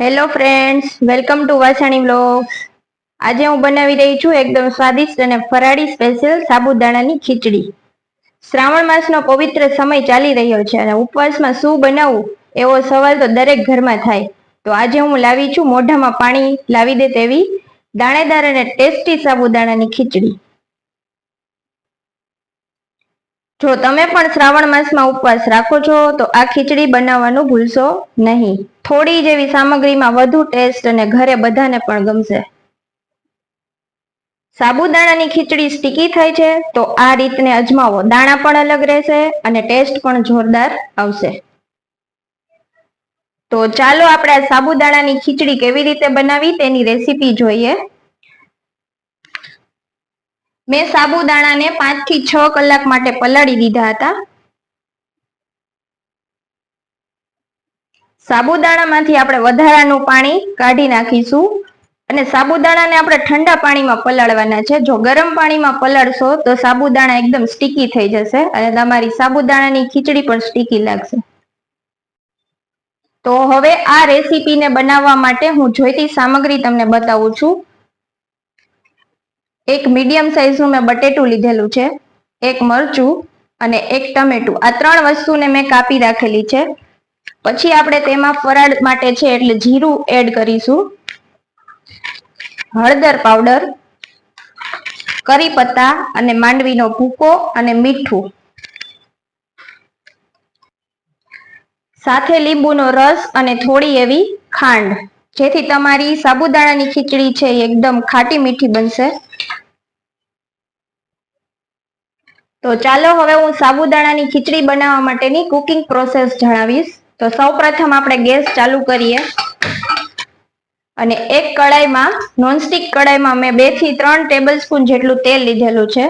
Hello friends welcome to Vasani blogs આજે હું બનાવી રહી છું એકદમ સ્વાદિષ્ટ અને ફરાળી સ્પેશિયલ સાબુદાણાની ખીચડી. શ્રાવણ માસનો પવિત્ર સમય ચાલી રહ્યો છે અને ઉપવાસમાં શું બનાવવું એવો સવાલ તો દરેક ઘરમાં થાય. તો આજે હું લાવી છું મોઢામાં પાણી, લાવી દે તેવી દાણેદાર અને ટેસ્ટી સાબુદાણાની ખીચડી. જો તમે પણ શ્રાવણ માસમાં ઉપવાસ રાખો છો, તો આ ખીચડી બનાવવાનું ભૂલશો નહીં. થોડી જેવી સામગ્રીમાં વધુ ટેસ્ટ અને ઘરે બધાને પણ ગમશે. સાબુદાણાની ખીચડી સ્ટીકી થાય છે, તો આ રીતને અજમાવો. દાણા પણ અલગ રહેશે અને ટેસ્ટ પણ જોરદાર આવશે. તો ચાલો આપણે સાબુદાણાની ખીચડી કેવી રીતે બનાવી તેની રેસીપી જોઈએ. મેં સાબુદાણાને પાંચથી છ કલાક માટે પલાળી દીધા હતા. સાબુદાણામાંથી આપણે વધારાનું પાણી કાઢી નાખીશું અને સાબુદાણાને આપણે ઠંડા પાણીમાં પલાળવાના છે. જો ગરમ પાણીમાં પલાળશો તો સાબુદાણા એકદમ સ્ટીકી થઈ જશે અને તમારી સાબુદાણાની ખીચડી પણ સ્ટીકી લાગશે. તો હવે આ રેસીપીને બનાવવા માટે હું જોઈતી સામગ્રી તમને બતાવું છું. એક મીડિયમ સાઇઝનું મેં બટેટું લીધેલું છે, એક મરચું અને એક ટમેટું. આ ત્રણ વસ્તુને મેં કાપી રાખેલી છે. પછી આપણે તેમાં ફરાળ માટે છે એટલે જીરું એડ કરીશું. હળદર પાવડર કરી પત્તા અને માંડવીનો ભૂકો અને મીઠું. સાથે લીંબુનો રસ અને થોડી એવી ખાંડ. જેથી તમારી સાબુદાણાની ખીચડી છે એકદમ ખાટી મીઠી બનશે. તો ચાલો હવે હું સાબુદાણાની ખીચડી બનાવવા માટેની કુકિંગ પ્રોસેસ જણાવીશ. તો સૌપ્રથમ આપણે ગેસ ચાલુ કરીએ. અને એક કડાઈમાં નોનસ્ટિક કડાઈમાં મેં બેથી ત્રણ ટેબલ સ્પૂન જેટલું તેલ લીધેલું છે.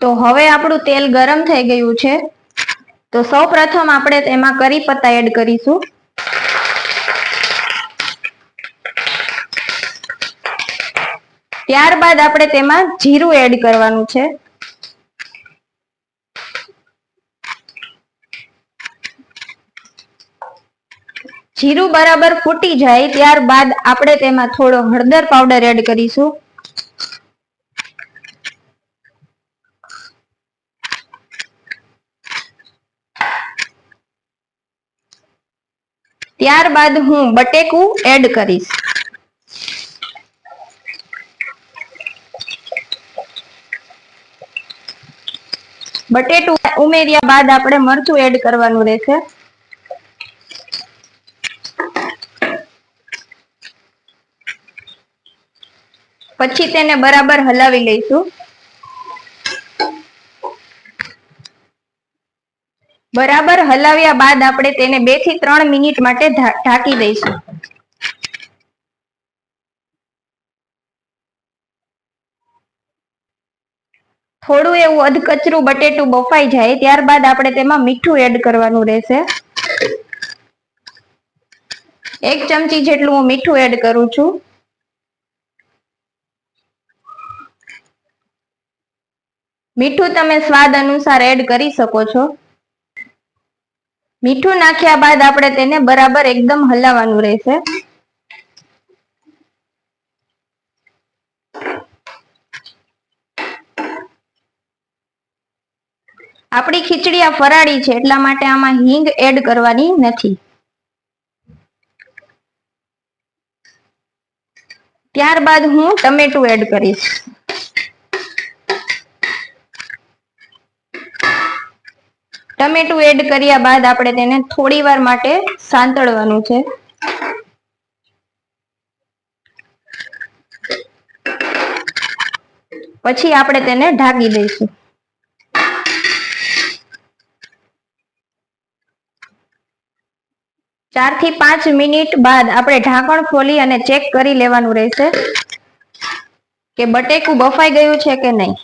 તો હવે આપણું તેલ ગરમ થઈ ગયું છે. તો સૌ પ્રથમ આપણે તેમાં કરી પત્તા એડ કરીશું. ત્યારબાદ આપણે તેમાં જીરું એડ કરવાનું છે. જીરું બરાબર ફૂટી જાય ત્યારબાદ આપણે તેમાં થોડો હળદર પાવડર એડ કરીશું. ત્યારબાદ હું બટેકું એડ કરીશ. બટેટું ઉમેર્યા બાદ આપણે મરચું એડ કરવાનું રહેશે. પછી તેને બરાબર હલાવી લઈશું. બરાબર હલાવ્યા બાદ આપણે તેને બેથી ત્રણ મિનિટ માટે ઢાંકી દઈશું. થોડું એવું અધકચરું બટેટું બફાઈ જાય, ત્યારબાદ આપણે તેમાં મીઠું એડ કરવાનું રહેશે. એક ચમચી જેટલું હું મીઠું એડ કરું છું. મીઠું તમે સ્વાદ અનુસાર એડ કરી શકો છો. મીઠું નાખ્યા બાદ આપણે તેને બરાબર એકદમ હલાવવાનું રહેશે. આપણી ખીચડી આ ફરાળી છે, એટલા માટે આમાં હિંગ એડ કરવાની નથી. ત્યારબાદ હું ટમેટું એડ કરીશ. ટમેટું એડ કર્યા બાદ આપણે તેને થોડી વાર માટે સાંતળવાનું છે. પછી આપણે તેને ઢાંકી દઈશું. ચારથી પાંચ મિનિટ બાદ આપણે ઢાંકણ ખોલી અને ચેક કરી લેવાનું રહેશે કે બટેકું બફાઈ ગયું છે કે નહીં.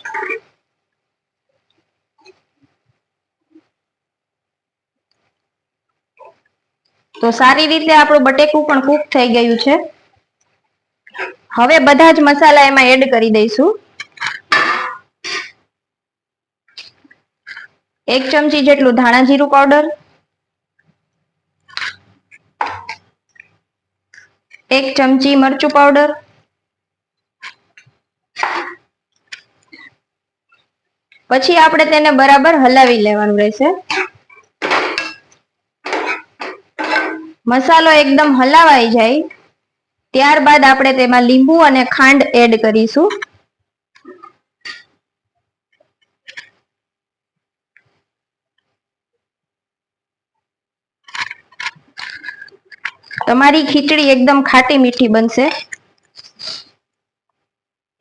તો સારી રીતે આપણું બટેકું પણ કૂક થઈ ગયું છે. હવે બધા જ મસાલા એમાં એડ કરી દઈશું. એક ચમચી જેટલું ધાણા જીરું પાવડર એક ચમચી મરચું પાવડર પછી આપણે તેને બરાબર હલાવી લેવાનું રહેશે. મસાલો એકદમ હલાવાઈ જાય. ત્યારબાદ આપણે તેમાં લીંબુ અને ખાંડ એડ કરીશું. તમારી ખીચડી એકદમ ખાટી મીઠી બનશે.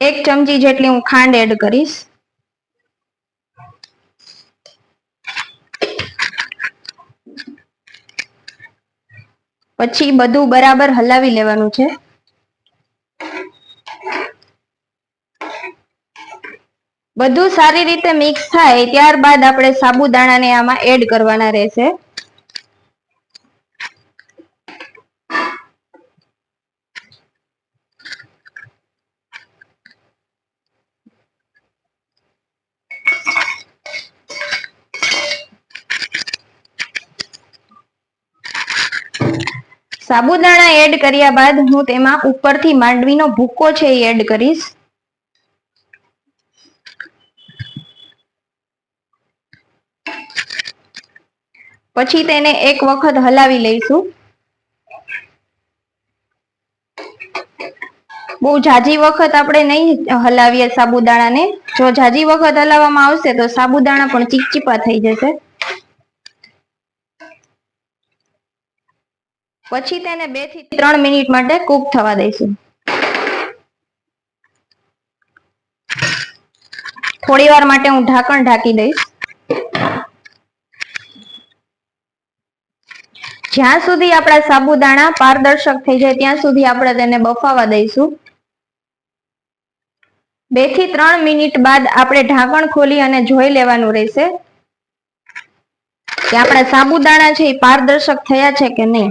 એક ચમચી જેટલી હું ખાંડ એડ કરીશ. પછી બધું બરાબર હલાવી લેવાનું છે. બધું સારી રીતે મિક્સ થાય, ત્યારબાદ આપણે સાબુદાણાને આમાં એડ કરવાના રહેશે. સાબુદાણા એડ કર્યા બાદ હું તેમાં ઉપરથી માંડવીનો ભૂકો છે એ એડ કરીશ. પછી તેને એક વખત હલાવી લઈશું. બહુ જાજી વખત આપણે નહીં હલાવીએ સાબુદાણાને. જો જાજી વખત હલાવવામાં આવશે તો સાબુદાણા પણ ચીપચીપા થઈ જશે. પછી તેને બેથી ત્રણ મિનિટ માટે કુક થવા દઈશું. થોડી વાર માટે હું ઢાંકણ ઢાંકી દઈશ. જ્યાં સુધી આપણા સાબુદાણા પારદર્શક થઈ જાય, ત્યાં સુધી આપણે તેને બફાવા દઈશું. બેથી ત્રણ મિનિટ બાદ આપણે ઢાંકણ ખોલી અને જોઈ લેવાનું રહેશે. કે આપણા સાબુદાણા છે એ પારદર્શક થયા છે કે નહીં?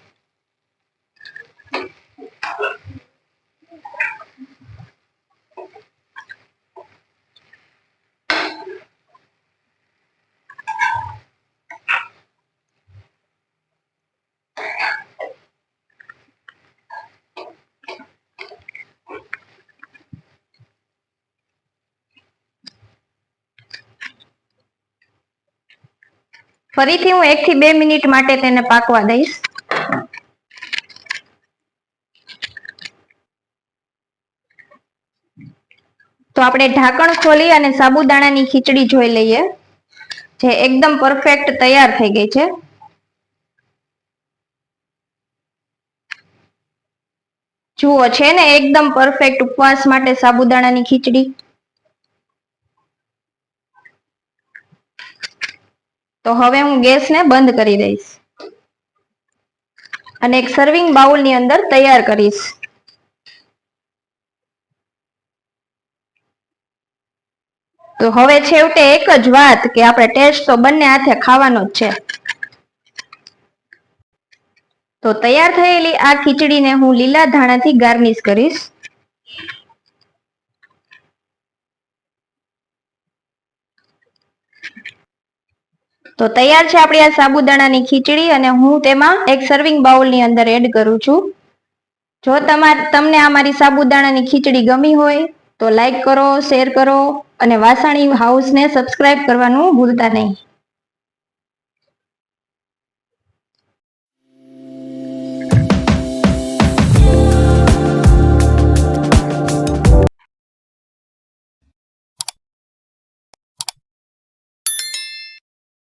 ફરીથી હું એક થી બે મિનિટ માટે તેને પાકવા દઈશ. તો આપણે ઢાંકણ ખોલી અને સાબુદાણાની ખીચડી જોઈ લઈએ, જે એકદમ પરફેક્ટ તૈયાર થઈ ગઈ છે. જુઓ, છે ને એકદમ પરફેક્ટ ઉપવાસ માટે સાબુદાણાની ખીચડી. તો હવે હું ગેસને બંધ કરી દઈશ. અને એક સર્વિંગ બાઉલની અંદર તૈયાર કરીશ. તો હવે છેવટે એક જ વાત કે આપણે ટેસ્ટ તો બંને હાથે ખાવાનો જ છે. તો તૈયાર થયેલી આ ખીચડીને હું લીલા ધાણાથી ગાર્નિશ કરીશ. તો તૈયાર છે આપણી આ સાબુદાણાની ખીચડી અને હું તેમાં એક સર્વિંગ બાઉલની અંદર એડ કરું છું. જો તમારે, તમને આ મારી સાબુદાણાની ખીચડી ગમી હોય, તો લાઈક કરો શેર કરો અને વાસાણી હાઉસને સબસ્ક્રાઇબ કરવાનું ભૂલતા નહીં.